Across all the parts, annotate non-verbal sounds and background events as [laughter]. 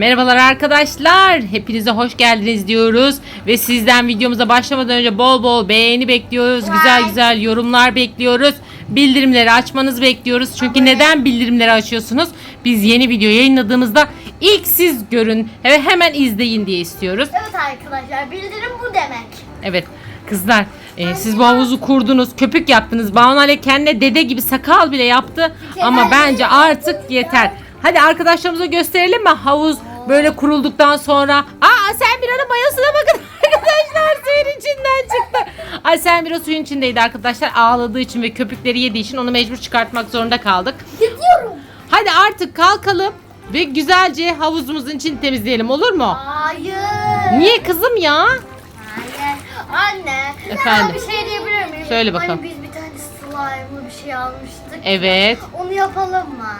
Merhabalar arkadaşlar. Hepinize hoş geldiniz diyoruz. Ve sizden videomuza başlamadan önce bol bol beğeni bekliyoruz. Güzel güzel yorumlar bekliyoruz. Bildirimleri açmanızı bekliyoruz. Çünkü neden bildirimleri açıyorsunuz? Biz yeni video yayınladığımızda ilk siz görün ve hemen izleyin diye istiyoruz. Evet arkadaşlar bildirim bu demek. Evet kızlar e, siz bu havuzu kurdunuz köpük yaptınız Banu Ale kendine dede gibi sakal bile yaptı ama bence artık yeter. Hadi arkadaşlarımıza gösterelim mi havuz böyle kurulduktan sonra. Aa sen bir ara mayasına bakın [laughs] arkadaşlar suyun içinden çıktı. Ay sen bir suyun içindeydi arkadaşlar ağladığı için ve köpükleri yediği için onu mecbur çıkartmak zorunda kaldık. Gidiyorum. Hadi artık kalkalım ve güzelce havuzumuzun içini temizleyelim olur mu? Hayır. Niye kızım ya? Hayır. Anne. Efendim? Ben bir şey diyebilir miyim? Söyle bakalım. Hani biz bir tane slime'lı bir şey almıştık. Evet. Onu yapalım mı?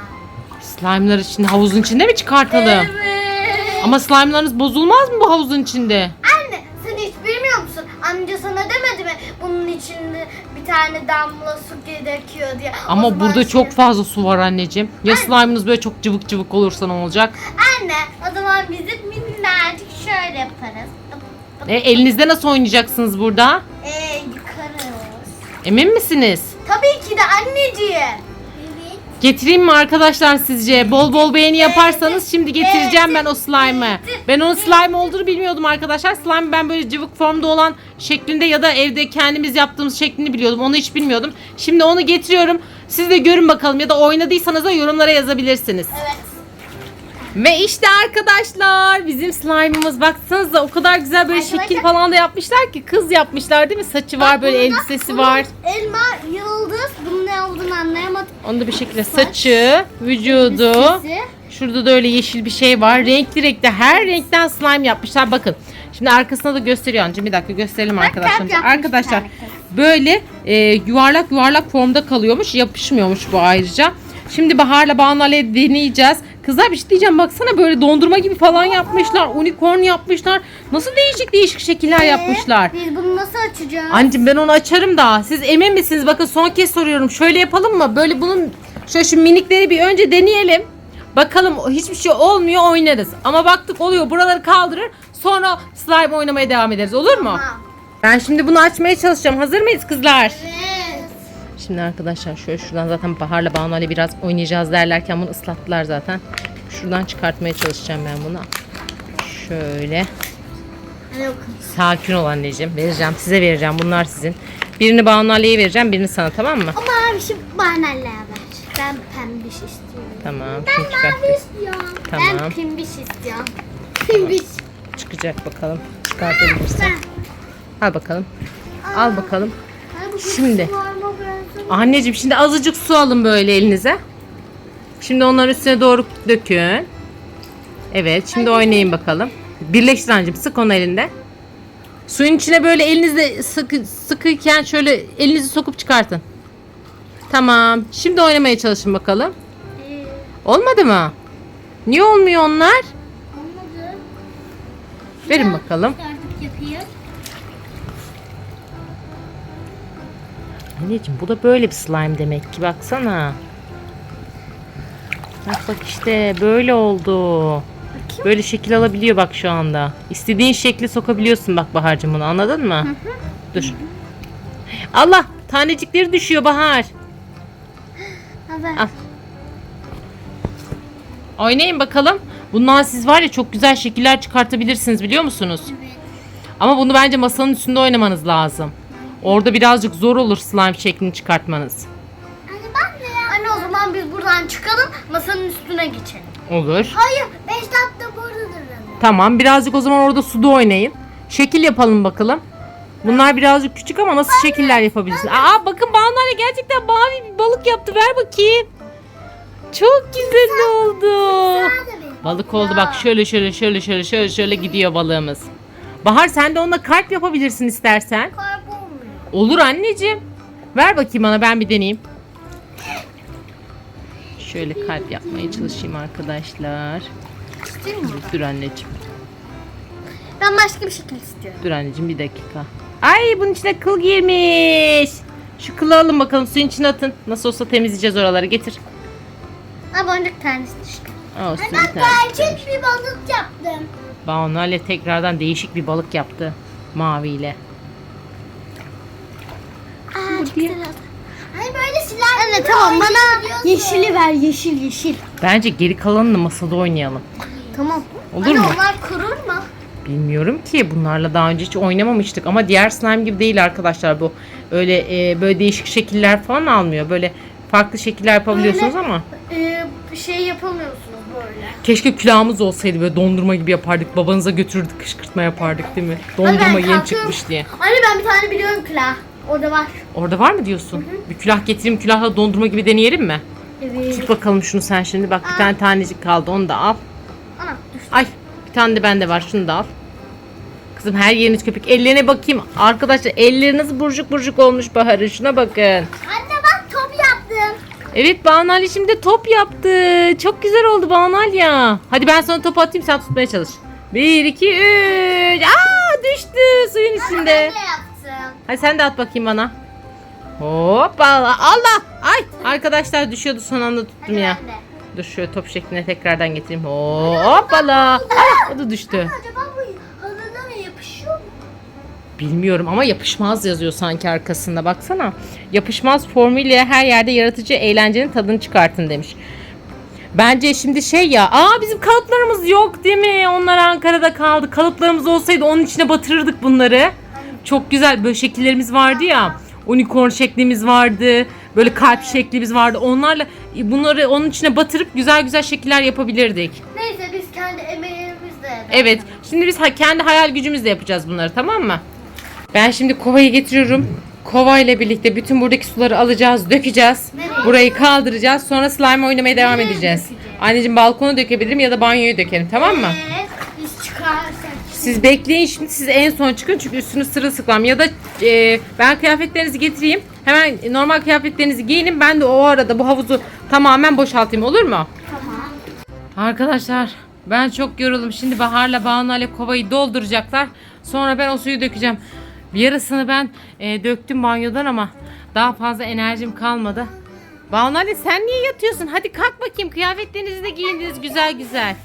Slime'lar için havuzun içinde mi çıkartalım? Evet. Ama slime'larınız bozulmaz mı bu havuzun içinde? Anne sen hiç bilmiyor musun? Amca sana demedi mi? Bunun içinde bir tane damla su gerekiyor diye. O Ama zaman burada şey- çok fazla su var anneciğim. Ya slime'ınız böyle çok cıvık cıvık olursa ne olacak? Anne o zaman biz de minnacık şöyle yaparız. E, elinizde nasıl oynayacaksınız burada? Ee, yıkarız. Emin misiniz? Tabii ki de anneciğim. Getireyim mi arkadaşlar sizce? Bol bol beğeni yaparsanız şimdi getireceğim ben o slime'ı. Ben onun slime olduğunu bilmiyordum arkadaşlar. Slime ben böyle cıvık formda olan şeklinde ya da evde kendimiz yaptığımız şeklini biliyordum. Onu hiç bilmiyordum. Şimdi onu getiriyorum. Siz de görün bakalım ya da oynadıysanız da yorumlara yazabilirsiniz. Evet. Ve işte arkadaşlar bizim slime'ımız baksanıza o kadar güzel böyle Arkadaşlar- şekil falan da yapmışlar ki kız yapmışlar değil mi? Saçı var böyle elbisesi var. Elma, ne olduğunu anlayamadım. Onu da bir şekilde saçı, vücudu. Şurada da öyle yeşil bir şey var. Renkli renkli her renkten slime yapmışlar. Bakın. Şimdi arkasına da gösteriyor Ancım. Bir dakika gösterelim Bak, arkadaşlar. Arkadaşlar böyle e, yuvarlak yuvarlak formda kalıyormuş. Yapışmıyormuş bu ayrıca. Şimdi Bahar'la Banu Ale deneyeceğiz. Kızlar bir şey diyeceğim. Baksana böyle dondurma gibi falan yapmışlar. Unicorn yapmışlar. Nasıl değişik değişik şekiller yapmışlar. Biz bunu nasıl açacağız? Anneciğim ben onu açarım da. Siz emin misiniz? Bakın son kez soruyorum. Şöyle yapalım mı? Böyle bunun şöyle şu minikleri bir önce deneyelim. Bakalım hiçbir şey olmuyor oynarız. Ama baktık oluyor buraları kaldırır. Sonra slime oynamaya devam ederiz. Olur mu? Tamam. Ben şimdi bunu açmaya çalışacağım. Hazır mıyız kızlar? Evet. Şimdi arkadaşlar şöyle şuradan zaten Bahar'la Banu Ali biraz oynayacağız derlerken bunu ıslattılar zaten. Şuradan çıkartmaya çalışacağım ben bunu. Şöyle. Sakin ol anneciğim. Vereceğim. Size vereceğim. Bunlar sizin. Birini Banu Ali'ye vereceğim. Birini sana tamam mı? Ama abi şimdi bana ver. Ben pembiş istiyorum. Tamam. Ben mavi istiyorum. Tamam. Ben pembiş istiyorum. Pembiş. Çıkacak bakalım. Çıkartabilirsin. Al bakalım. Al bakalım. Ay, bu Şimdi. benziyor. Anneciğim şimdi azıcık su alın böyle elinize. Şimdi onların üstüne doğru dökün. Evet şimdi oynayın bakalım. Birleştir anneciğim sık onu elinde. Suyun içine böyle elinizle sıkı, sıkıyken şöyle elinizi sokup çıkartın. Tamam. Şimdi oynamaya çalışın bakalım. Olmadı mı? Niye olmuyor onlar? Olmadı. Verin bakalım. Artık yapayım. Anneciğim bu da böyle bir slime demek ki baksana. Bak bak işte böyle oldu. Böyle şekil alabiliyor bak şu anda. İstediğin şekli sokabiliyorsun bak Bahar'cığım bunu anladın mı? Dur. Allah tanecikleri düşüyor Bahar. Haber. Al. Oynayın bakalım. Bundan siz var ya çok güzel şekiller çıkartabilirsiniz biliyor musunuz? Ama bunu bence masanın üstünde oynamanız lazım. Orada birazcık zor olur slime şeklini çıkartmanız. Anne ben de ya. Anne o zaman biz buradan çıkalım masanın üstüne geçelim. Olur. Hayır 5 dakika burada duralım. Tamam birazcık o zaman orada suda oynayın. Şekil yapalım bakalım. Bunlar birazcık küçük ama nasıl şekiller yapabilirsin? Aa bakın Banu Anne gerçekten mavi bir balık yaptı. Ver bakayım. Çok güzel oldu. Balık oldu bak şöyle şöyle şöyle şöyle şöyle şöyle gidiyor balığımız. Bahar sen de onunla kalp yapabilirsin istersen. Kaybolmuyor. Olur anneciğim. Ver bakayım bana ben bir deneyeyim. Şöyle kalp yapmaya çalışayım arkadaşlar. İstiyor musun? Dur anneciğim. Ben başka bir şekil istiyorum. Dur anneciğim bir dakika. Ay bunun içine kıl girmiş. Şu kılı alın bakalım suyun içine atın. Nasıl olsa temizleyeceğiz oraları getir. Ha boncuk tanesi düştü. Olsun bir Ben tane. gerçek bir balık yaptım. Banu Ale tekrardan değişik bir balık yaptı. Maviyle. Oldu. Hani böyle silah Anne tamam bana yeşili ver yeşil yeşil. Bence geri kalanını masada oynayalım. Tamam. Olur Anne mu? onlar kurur mu? Bilmiyorum ki bunlarla daha önce hiç oynamamıştık ama diğer slime gibi değil arkadaşlar bu. Öyle e, böyle değişik şekiller falan almıyor. Böyle farklı şekiller yapabiliyorsunuz Böyle- ama. Ee, şey yapamıyorsunuz böyle. Keşke külahımız olsaydı böyle dondurma gibi yapardık. Babanıza götürürdük kışkırtma yapardık değil mi? Dondurma yeni kalkıyorum. çıkmış diye. Anne ben bir tane biliyorum külah. Orada var. Orada var mı diyorsun? Bir külah getireyim külahla dondurma gibi deneyelim mi? Evet. Tut bakalım şunu sen şimdi. Bak bir tane tanecik kaldı onu da al. Ana düştü. Ay bir tane de bende var şunu da al. Kızım her yeriniz köpük. Ellerine bakayım. Arkadaşlar elleriniz burcuk burcuk olmuş Bahar'ın. Şuna bakın. Anne bak top yaptım. Evet Banal şimdi top yaptı. Çok güzel oldu Banal ya. Hadi ben sana topu atayım sen tutmaya çalış. 1, 2, 3. Aa düştü suyun içinde. Ben de yaptım. Hadi sen de at bakayım bana. Hoppala. Allah. Ay arkadaşlar düşüyordu son anda tuttum Hadi ya. ben de. Dur şöyle top şekline tekrardan getireyim. Hoppala. Ay o da düştü. Acaba bu halıdan yapışıyor mu? Bilmiyorum ama yapışmaz yazıyor sanki arkasında. Baksana. Yapışmaz formüyle her yerde yaratıcı eğlencenin tadını çıkartın demiş. Bence şimdi şey ya. Aa bizim kalıplarımız yok değil mi? Onlar Ankara'da kaldı. Kalıplarımız olsaydı onun içine batırırdık bunları. Çok güzel böyle şekillerimiz vardı ya. Unicorn şeklimiz vardı. Böyle kalp şeklimiz vardı. Onlarla bunları onun içine batırıp güzel güzel şekiller yapabilirdik. Neyse biz kendi emeğimizle. Evet. Şimdi biz ha- kendi hayal gücümüzle yapacağız bunları tamam mı? Ben şimdi kovayı getiriyorum. Kova ile birlikte bütün buradaki suları alacağız, dökeceğiz. Burayı kaldıracağız. Sonra slime oynamaya devam edeceğiz. Anneciğim balkona dökebilirim ya da banyoya dökelim tamam mı? Evet. Biz çıkarsak. Siz bekleyin şimdi siz en son çıkın çünkü üstünüz sırılsıklam. Ya da e, ben kıyafetlerinizi getireyim. Hemen normal kıyafetlerinizi giyinin. Ben de o arada bu havuzu tamamen boşaltayım olur mu? Tamam. Arkadaşlar ben çok yoruldum. Şimdi Bahar'la Banu ile kovayı dolduracaklar. Sonra ben o suyu dökeceğim. Yarısını ben e, döktüm banyodan ama daha fazla enerjim kalmadı. Banu sen niye yatıyorsun? Hadi kalk bakayım kıyafetlerinizi de giyindiniz güzel güzel.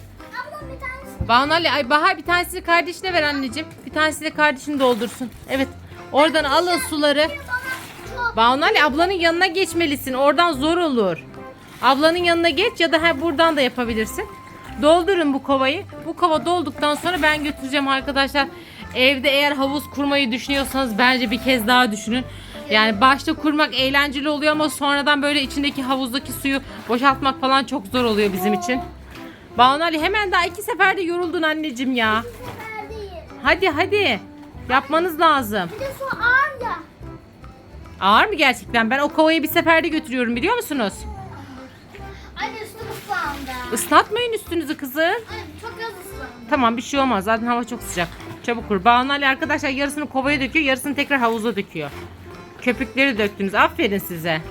Banu ay Bahar bir tanesini kardeşine ver anneciğim. Bir tanesi de kardeşini doldursun. Evet oradan alın suları. Banu ablanın yanına geçmelisin. Oradan zor olur. Ablanın yanına geç ya da ha, buradan da yapabilirsin. Doldurun bu kovayı. Bu kova dolduktan sonra ben götüreceğim arkadaşlar. Evde eğer havuz kurmayı düşünüyorsanız bence bir kez daha düşünün. Yani başta kurmak eğlenceli oluyor ama sonradan böyle içindeki havuzdaki suyu boşaltmak falan çok zor oluyor bizim için. Banu Ali hemen daha iki seferde yoruldun anneciğim ya. Neredeyim? Hadi hadi. Yapmanız lazım. Bir de su ağır ya. Ağır mı gerçekten? Ben o kovayı bir seferde götürüyorum biliyor musunuz? Anne üstüm ıslandı. Islatmayın üstünüzü kızım. Anne çok az ıslandı. Tamam bir şey olmaz. Zaten hava çok sıcak. Çabuk kur. Banu Ali arkadaşlar yarısını kovaya döküyor. Yarısını tekrar havuza döküyor. Köpükleri döktünüz. Aferin size.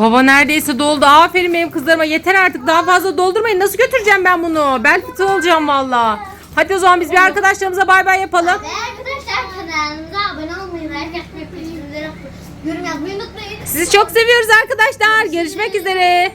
Kova neredeyse doldu. Aferin benim kızlarıma. Yeter artık. Daha fazla doldurmayın. Nasıl götüreceğim ben bunu? Bel fıtığı olacağım valla. Hadi o zaman biz bir arkadaşlarımıza bay bay yapalım. Ve arkadaşlar kanalımıza abone olmayı, like atmayı, bildirimleri yorum yapmayı unutmayın. Sizi çok seviyoruz arkadaşlar. Görüşmek üzere.